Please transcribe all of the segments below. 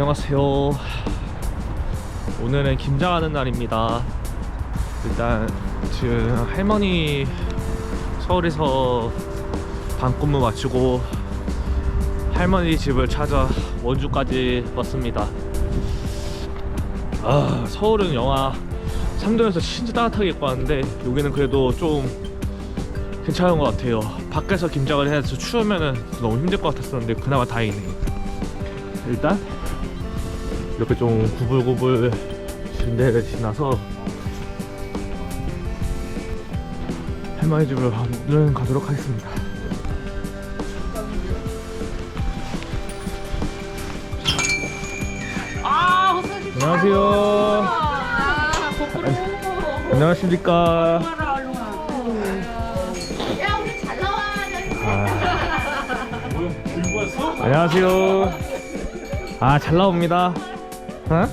안녕하세요. 오늘은 김장하는 날입니다. 일단 지금 할머니 서울에서 밤근무 마치고 할머니 집을 찾아 원주까지 왔습니다. 아 서울은 영하 3도여서 진짜 따뜻하게 입고 왔는데 여기는 그래도 좀 괜찮은 것 같아요. 밖에서 김장을 해서 추우면은 너무 힘들 것 같았었는데 그나마 다행이네요. 일단 이렇게 좀 구불구불 진대를 지나서 할머니 집으로 오늘은 가도록 하겠습니다. 아. 안녕하세요. 아. 안녕하십니까. 아. 안녕하세요. 아, 잘 나옵니다. 어?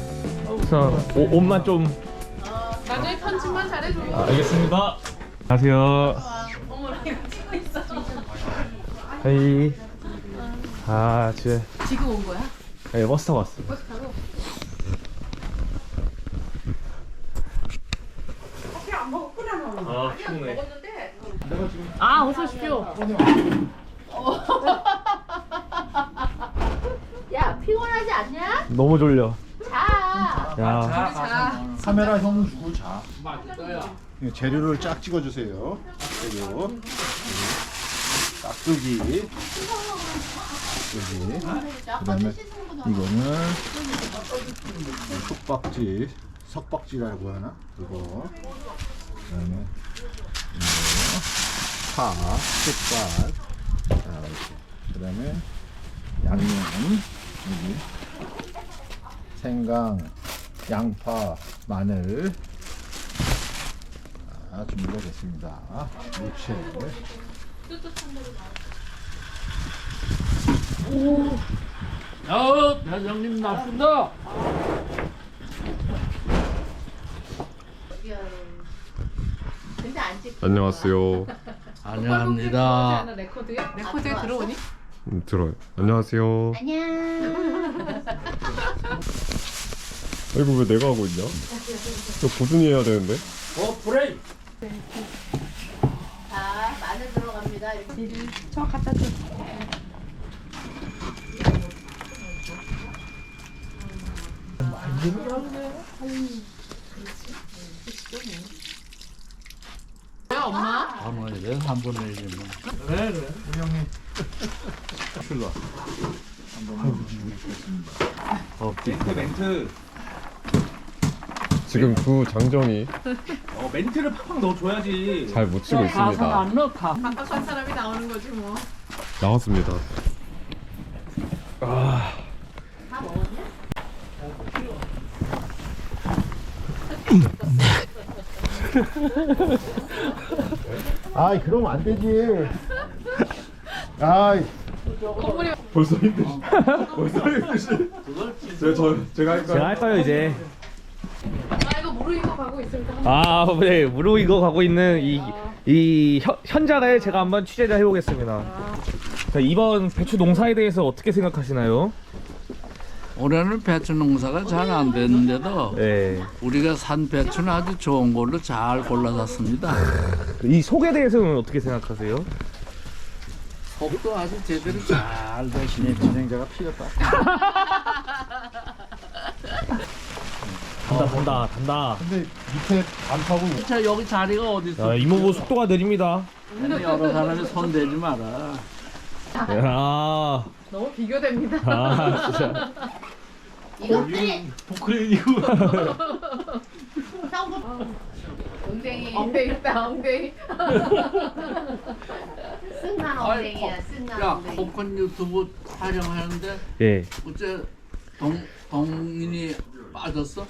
그래서 옷- 옷만 좀 나중에 편집만 잘해줘. 아, 알겠습니다. 안녕하세요. 어머나, 이거 찍고 있어. 헤이. 아, 지금 지금 온 거야? 네, 버스 타고 왔어요. 버스 타고? 아, 피곤해. 먹었는데. 아, 어서 오십시오. 야, 피곤하지 않냐? 너무 졸려. 자. 야, 자. 카메라 형 주고 자. 예, 재료를 쫙 찍어주세요. 재료. 네. 깍두기. 깍두기. 그다음에 이거는 속박지, 석박지라고 하나? 그거. 그다음에 이거 파, 쑥갓. 자, 이렇게. 그다음에 양념 여기 생강, 양파, 마늘. 자, 준비가 됐습니다. 무채. 야, 대장님 나쁜다. 근데 안 찍. 안녕하세요. 안녕합니다. 레코드에 들어오니? 음, 들어요. 안녕하세요. 안녕. 아이고 왜 내가 하고 있냐? 이거 보준이 해야 되는데. 어, 브레이. 자, 마늘 들어갑니다. 이렇게. 야, 엄마. 아무래도 한 번에 이기면. 우리 형님. 출라. 멘트. 지금 두 장정이 어, 멘트를 팍팍 넣어줘야지. 잘 못 치고 있습니다. 안 가. 반박한 사람이 나오는 거지 뭐. 나왔습니다. 아, 다 먹었냐? 아이, 그럼 안 되지. 아이, 벌써 힘드시. 벌써 힘드시. 저 제가 할까요? 제가 할까요 이제? 아, 무르익어 가고 있습니다. 아, 네, 무로 이거 가고 있는 이, 이 현, 현장을 제가 한번 취재를 해보겠습니다. 자, 이번 배추 농사에 대해서 어떻게 생각하시나요? 올해는 배추 농사가 잘 안 됐는데도 네. 우리가 산 배추는 아주 좋은 걸로 잘 골라놨습니다. 이 속에 대해서는 어떻게 생각하세요? 속도 아주 제대로 잘 되시네. 진행자가 피었다. 단다, 단다, 단다. 근데 밑에 반파고 자, 여기 자리가 어디 있어? 자, 이모부 속도가 느립니다. 여러 사람이 손 대지 마라. 야, 너무 비교됩니다. 아, 진짜. 이것들이 포크레인이고. 엉덩이. 엉덩이 있다, 엉덩이. 쓴난 엉덩이야, 쓴난 야, 엉덩이. 포콘 유튜브 촬영하는데 예. 어째 동 동인이 빠졌어?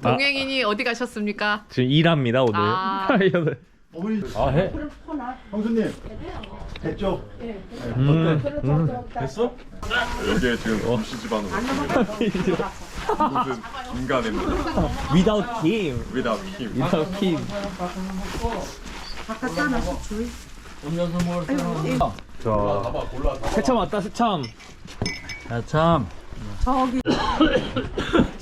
동행인이 어디 가셨습니까? 지금 일합니다, 오늘. 아. 어머니 아, 해? 형수님 됐죠? 음, 음. 됐어? 여기에 지금 엄씨 집안으로. 무슨 인간입니다. Without him. without him. Without him. 음료수 먹을 사람. 자, 새참 왔다, 새참. 야, 참.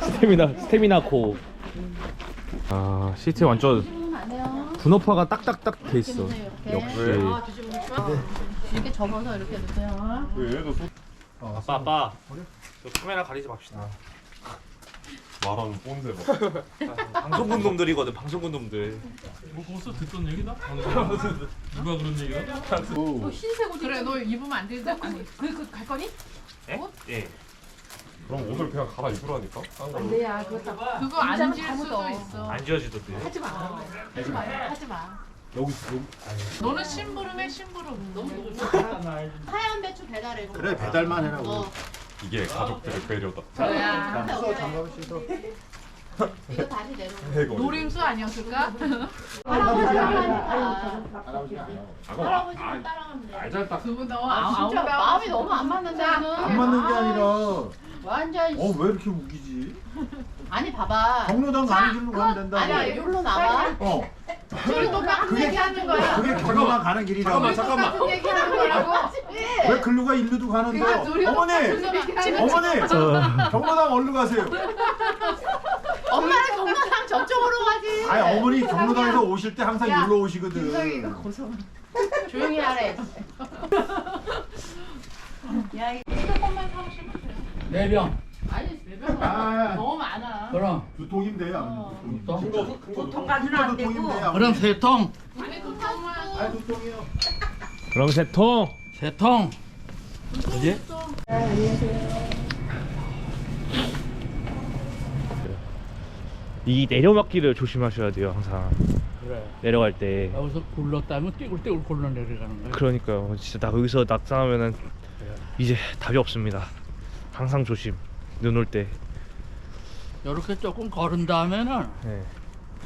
스태미나 스태미나 코. 아 시트 완전 분업화가 딱딱딱 돼 있어. 역시. 이렇게 접어서 이렇게 넣으세요. 아빠 아빠. 저 카메라 가리지 맙시다. 말하는 꼰대 봐. 방송군 놈들이거든 방송군 놈들. 뭐 벌써 듣던 얘기다? 누가 그런 얘기야? 흰색 옷 그래 너 입으면 안 된다. 아니 그갈 거니? 예. 그럼 옷을 그냥 갈아 입으라니까. 딴 걸로. 네야 그거 그거 안 지을 수도 있어. 안 지워지던데. 하지 마. 하지 마. 하지 마. 여기 여기 너는 심부름해 심부름. 하얀 배추 배달해. 그래 배달만 해라고. 어. 이게 가족들의 배려다. 뭐야. 씻어 장갑을 씻어. 이거 다시 내려. 해고. 노림수 아니었을까? 할아버지 하니까. 할아버지 따라가면 돼. 알잘 딱. 그분 너무 아, 진짜 마음이 너무 안 맞는데 안 맞는 게 아니라 완전 어왜 이렇게 우기지? 아니 봐봐. 경로당 가는 길로 가면 된다고. 아니야 여기로 나와. 어 우리 똑같은 얘기 하는 거야. 그게 경로당 가는 길이라고. 잠깐만. 똑같은 얘기 하는 거라고. 왜 글루가 일루도 가는데? 그러니까 어머니 어머니 경로당 얼른 가세요. 엄마는 경마상 저쪽으로 가지. 아니 어머니 경로당에서 오실 때 항상 야, 일로 오시거든. 조용히 하래. 야 이거 조금만 사오시면 돼. 네 병. 아니 매병 아. 너무 많아. 그럼 두 통이면 돼요. 두 통이면. 또? 보통 가지는 안 되고. 그럼 세 통. 아니 또 사오면. 아니 두 통이요. 그럼 세 통. 세 통. 그지? 이 내려막기를 조심하셔야 돼요 항상 그래. 내려갈 때. 여기서 굴렀다면 떼굴떼굴 굴러 내려가는 거야. 그러니까요. 진짜 나 여기서 낙상하면은 이제 답이 없습니다. 항상 조심. 눈 올 때. 이렇게 조금 걸은 다음에는 네.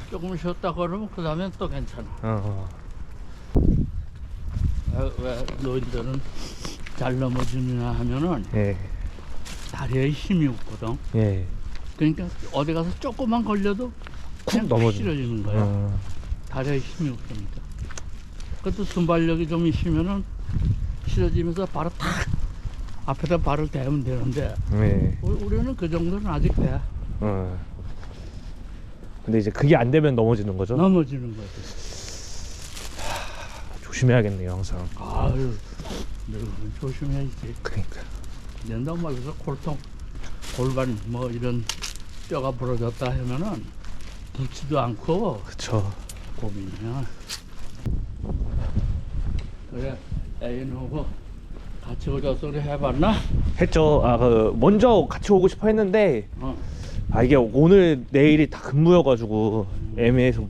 조금 쉬었다 걸으면 그 다음엔 또 괜찮아. 어, 어. 아, 왜 노인들은 잘 넘어지느냐 하면은 예. 다리에 힘이 없거든. 예. 그러니까 어디 가서 조금만 걸려도 그냥 넘어지- 실어지는 거야. 어. 다리에 힘이 없으니까. 그것도 순발력이 좀 있으면은 실어지면서 바로 탁 앞에다 발을 대면 되는데 네. 우- 우리는 그 정도는 아직 돼. 어. 근데 이제 그게 안 되면 넘어지는 거죠? 넘어지는 거지. 조심해야겠네요, 항상. 아유, 늙으면 조심해야지. 그러니까. 옛날 말해서 골통, 골반 뭐 이런 뼈가 부러졌다 하면은 붓지도 않고 그쵸. 고민이야. 그래, 애인하고 같이 오자 소리 해봤나? 했죠. 아, 그 먼저 같이 오고 싶어 했는데 어, 아 이게 오늘 내일이 다 근무여가지고 애매해서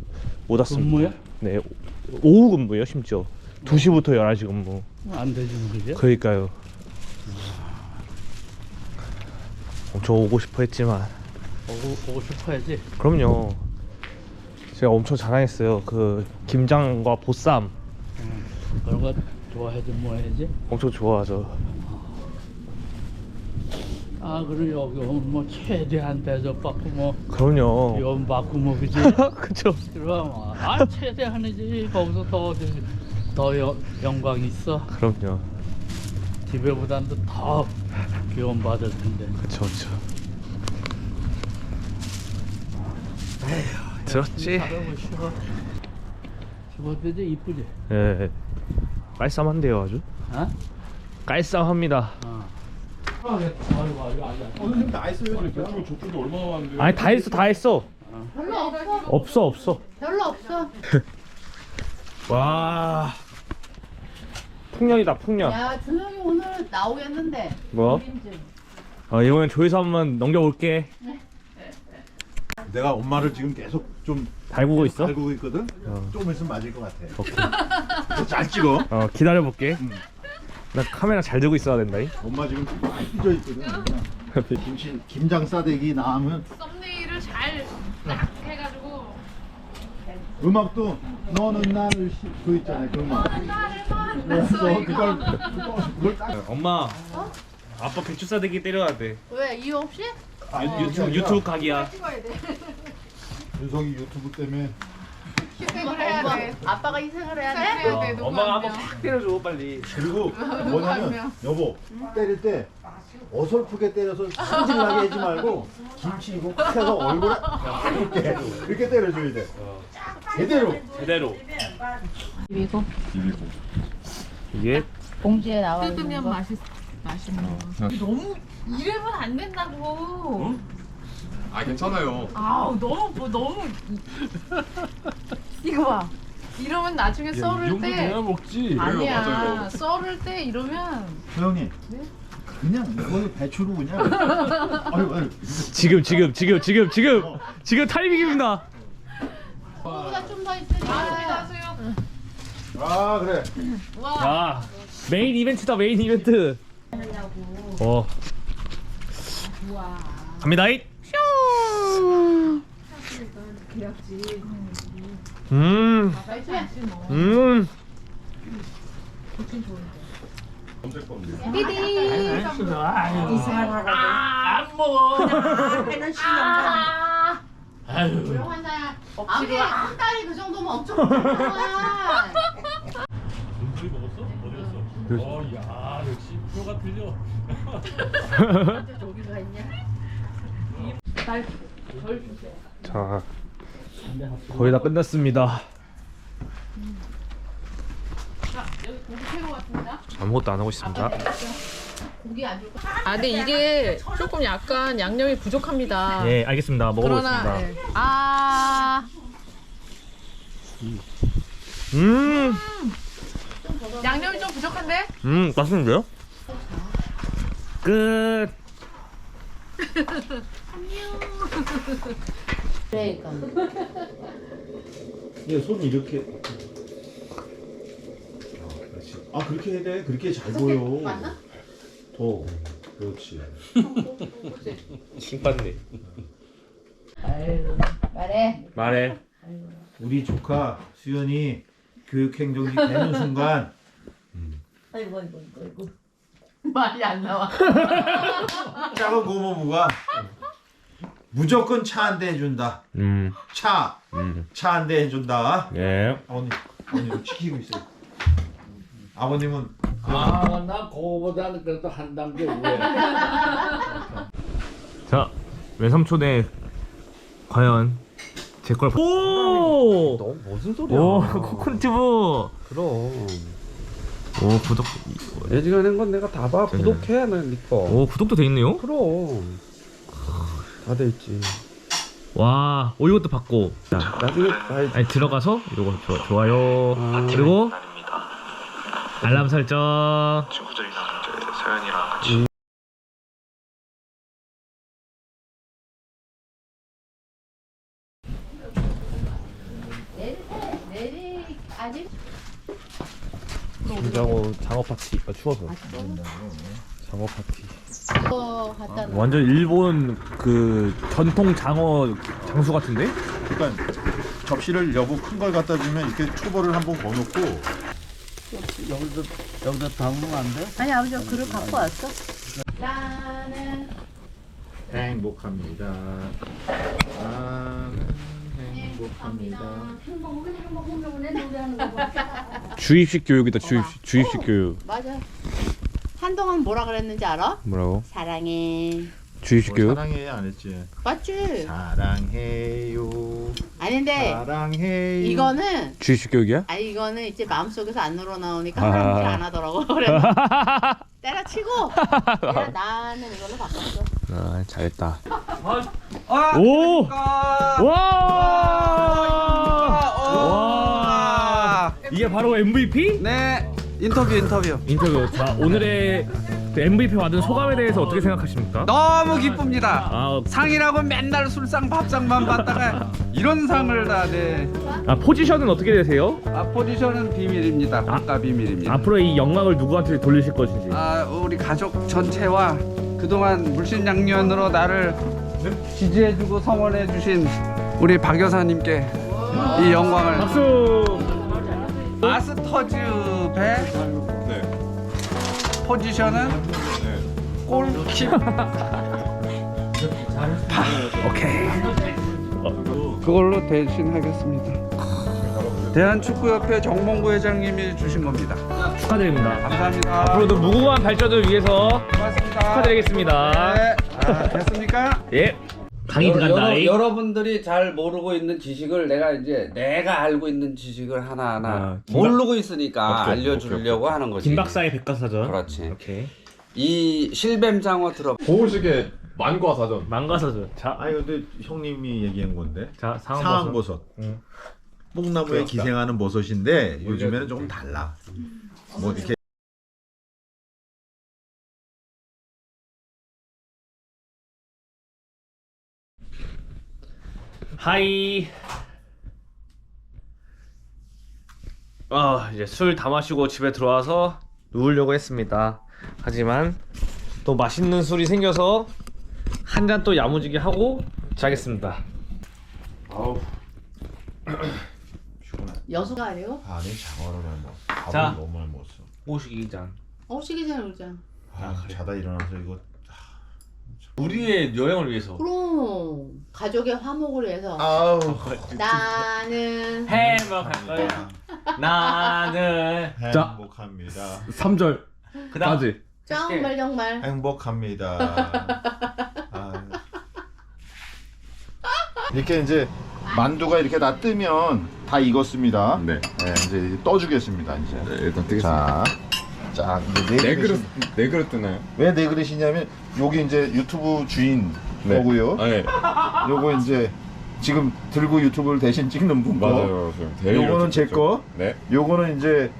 못 왔습니다. 근무야? 네. 오후 근무요, 심지어. 2시부터 11시 근무. 안 되지 그게? 그러니까요. 엄청 오고 싶어 했지만 오고, 오고 싶어야지. 그럼요. 제가 엄청 자랑했어요. 그 김장과 보쌈 응. 그런 거 좋아해야지 뭐 해야지. 엄청 좋아하죠. 아 그럼 여기 오면 뭐 최대한 대접받고 뭐 그럼요. 위험 받고 뭐 그지? 그쵸. 그럼 아 최대한이지 거기서 더 어디 더 여, 영광 있어. 그럼요. 집에보다도 더 귀여움 받을 텐데. 그쵸, 그쵸. 들었지? 사람은 싫어. 집어대지 이쁘지? 예. 깔쌈한데요, 아주. 어? 깔쌈합니다. 어. 아, 네. 오늘 다 했어요. 아니 저쪽은 저쪽이 얼마나 많은데. 아니, 다 했어, 다 했어. 별로 없어. 없어, 없어. 별로 없어. 와. 풍년이다, 풍년. 야 준영이 오늘 나오겠는데. 뭐? 그림좀. 어, 이번엔 조회수 한번 넘겨볼게. 내가 엄마를 지금 계속 좀 달구고 있어? 달고 있거든. 어. 조금 있으면 맞을 것 같아. 오케이. 잘 찍어. 어, 기다려볼게. 음. 나 카메라 잘 들고 있어야 된다잉. 엄마 지금 많이 삐져 있거든. 김치 김장 싸대기 나오면 썸네일을 잘 딱 해가지고. 음악도 너는 나를 시... 그 있잖아요. 그 음악. 그래서 그걸 그걸 딱 엄마. 아빠 배추 싸대기 때려야 돼. 왜 이유 없이? 아니, 유튜브, 유튜브 각이야. 돼. 윤성이 유튜브 때문에 희생을 해야 돼. 아빠가 희생을 해야 돼? 어, 엄마가 한번 팍 때려줘 빨리. 그리고 뭐냐면 여보 때릴 때 어설프게 때려서 승질나게 하지 말고 김치 이거 팍 해서 얼굴에 이렇게 이렇게 때려줘야 돼 제대로 제대로. 이거 이게 봉지에 나와 뜯으면 맛있 맛있는 거. 너무 이러면 안 된다고. 아 괜찮아요. 아우 너무 뭐 너무 이거 봐. 이러면 나중에 썰을 때 먹지. 아니야 맞아요. 썰을 때 이러면 소영님 그냥 이거는 배추로 그냥 아유 아유 지금 지금 지금 지금 지금 지금 타이밍입니다. 그거보다 좀 더 있으니까 아 그래 자 메인 이벤트다 메인 이벤트. 어. 갑니다. 잇. 음. 음. 조용한다. 아무리 한 달이 그 정도면 엄청 많아. 어야 역시 프로가 틀려. 자 거의 다 끝났습니다. 아무것도 안 하고 있습니다. 고기 안 줄까? 아 근데 이게 조금 약간 양념이 부족합니다. 예, 알겠습니다. 먹어보겠습니다. 그러나 예. 아 음, 양념이 좀 부족한데? 음, 맛있는데요? 끝. 얘 손이 이렇게. 아, 그렇지. 아 그렇게 해야 돼? 그렇게 잘 보여. 맞나? 더. 그렇지. 신받네. 말해. 말해. 우리 조카 수연이 교육행정직 되는 순간. 말이 안 나와. 작은 고모부가 무조건 차 한 대 해준다 음, 차 음, 차 한 대 해준다 예. 아버님 아버님 지키고 있어요 아버님은 아, 나 그거보다는 그래도 한 단계 위에. 자, 외삼촌의 과연 제 걸. 오! 너 무슨 소리야? 오, 코콘튜브. 그럼 오, 구독. 애지간한 건 내가 다 봐. 구독해 는 니꺼. 오, 구독도 돼 있네요. 그럼 다 돼 있지. 와, 오 이것도 받고. 자, 나중에 봐야지. 아니 들어가서 이거 좋아, 좋아요. 아. 그리고 알람 설정. 친구들이랑 이제 서연이랑 같이 내리 아직 김장호 장어 파티. 아, 추워서. 장어 파티. 이거 갖다 놓 완전 일본 그 전통 장어 장수 같은데? 그러니까 접시를 여보 큰 걸 갖다 주면 이렇게 초벌을 한번 거놓고 여기다 여기다 담으면 안 돼? 아니 아버지 그릇 갖고 왔어? 나는 행복합니다 나는 행복합니다 행복은 행복은 왜 노래하는 거 봐. 주입식 교육이다. 주입식 주입식 교육. 맞아 한동안 뭐라 그랬는지 알아? 뭐라고? 사랑해 주입식 뭐 교육? 사랑해 안 했지 맞지? 사랑해요 아닌데 사랑해요 이거는 주입식 교육이야? 아니 이거는 이제 마음속에서 안 우러나오니까 아. 사람들이 안 하더라고 그래 때려치고 그냥 나는 이걸로 바꿨어 아, 잘했다. 아, 오! 아, 와! 와! 와! 이게 바로 MVP? 네 인터뷰 인터뷰. 인터뷰. 자, 오늘의 그 MVP 받은 소감에 대해서 어떻게 생각하십니까? 너무 기쁩니다. 아, 상이라고 맨날 술상 밥상만 받다가 이런 상을 다 네. 아 포지션은 어떻게 되세요? 아 포지션은 비밀입니다. 국가 비밀입니다. 앞으로 이 영광을 누구한테 돌리실 것인지. 아 우리 가족 전체와 그동안 물신양면으로 나를 지지해주고 성원해주신 우리 박 여사님께 이 영광을 박수! 마스터즈 배 포지션은 골킵 오케이. 그걸로 대신하겠습니다. 대한축구협회 정몽구 회장님이 주신 겁니다. 축하드립니다. 감사합니다. 앞으로도 무궁한 발전을 위해서 고맙습니다. 축하드리겠습니다. 네. 아, 됐습니까? 예. 강의 여러, 들어간다. 여러, 여러 분들이 잘 모르고 있는 지식을 내가 이제 내가 알고 있는 지식을 하나하나 아, 김 모르고 있으니까 오케이, 알려주려고 하는 거지. 김 박사의 백과사전. 그렇지. 오케이. 이 실뱀장어 들어. 보호식의 만과 사전. 망가사전. 자, 아니 근데 형님이 얘기한 건데 자 상황 상황버섯. 응. 뽕나무에. 기생하는 버섯인데 요즘에는 조금 달라. 뭐 이렇게 하이. 아 이제 술 다 마시고 집에 들어와서 누우려고 했습니다. 하지만 또 맛있는 술이 생겨서 한 잔 또 야무지게 하고 자겠습니다. 아우. 여수가 아니에요? 아니 장어를 안 먹어. 밥을 자. 너무 많이 먹었어. 오식이 잔. 어 시기 잘 오자. 아, 자다 일어나서 이거 우리의 여행을 위해서. 그럼 가족의 화목을 위해서 아우 나는 행복할 거야. 나는 행복합니다. 3절까지. 그다음 정말 정말 행복합니다. 아유. 이렇게 이제 만두가 이렇게 다 뜨면 다 익었습니다. 네. 네, 이제 떠주겠습니다. 이제. 네, 일단 뜨겠습니다. 자, 자, 이제 네 네 그릇 그릇. 네 그릇 뜨나요? 왜 네 그릇이냐면 여기 이제 유튜브 주인 네. 거고요. 아, 네. 요거 이제 지금 들고 유튜브를 대신 찍는 분 거. 맞아요. 지금 대리 요거는 제. 거. 네. 요거는 이제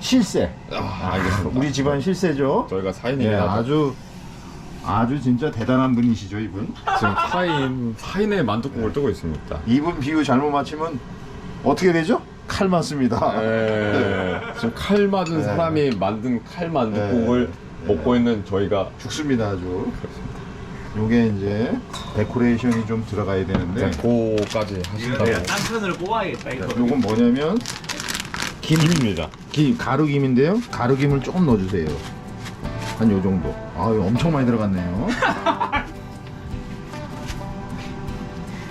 실세. 아, 알겠습니다. 우리 집안 실세죠. 저희가 사인이긴 예. 아주 아주 진짜 대단한 분이시죠, 이분. 지금 사인 사인의 만두국을 뜨고 있습니다. 이분 비유 잘못 맞히면 어떻게 되죠? 칼 맞습니다. 네. 지금 칼 맞은 네. 사람이 만든 칼 만두국을 네. 먹고 있는 저희가 죽습니다, 아주. 요게 이제 데코레이션이 좀 들어가야 되는데 고까지 하신다고. 네. 딴편을 뽑아야겠다 이거. 요건 뭐냐면 김입니다. 김 가루김인데요. 가루김을 조금 넣어주세요. 한 요 정도. 아, 이거 엄청 많이 들어갔네요.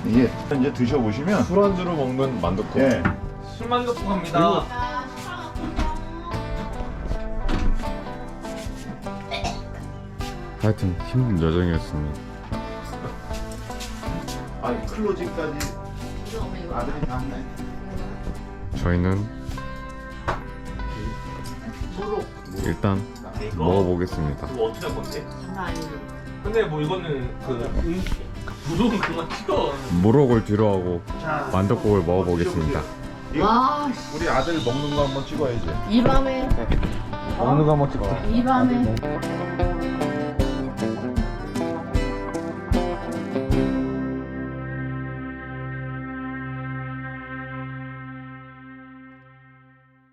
이게 이제 드셔보시면 술안주로 먹는 만두국. 예. 술만 갖고 갑니다. 하여튼 힘든 여정이었습니다. 아, 클로징까지 아들이 다 했네. 저희는 일단 먹어보겠습니다. 이거 어떻게 할 건데? 장난 아니지. 근데 뭐 이거는 그 음, 부속이 그만 찍어. 무럭을 뒤로 하고 만두국을 먹어보겠습니다. 와 씨, 우리 아들 먹는 거 한번 찍어야지. 이 밤에 먹는 거 한번 찍어. 이 밤에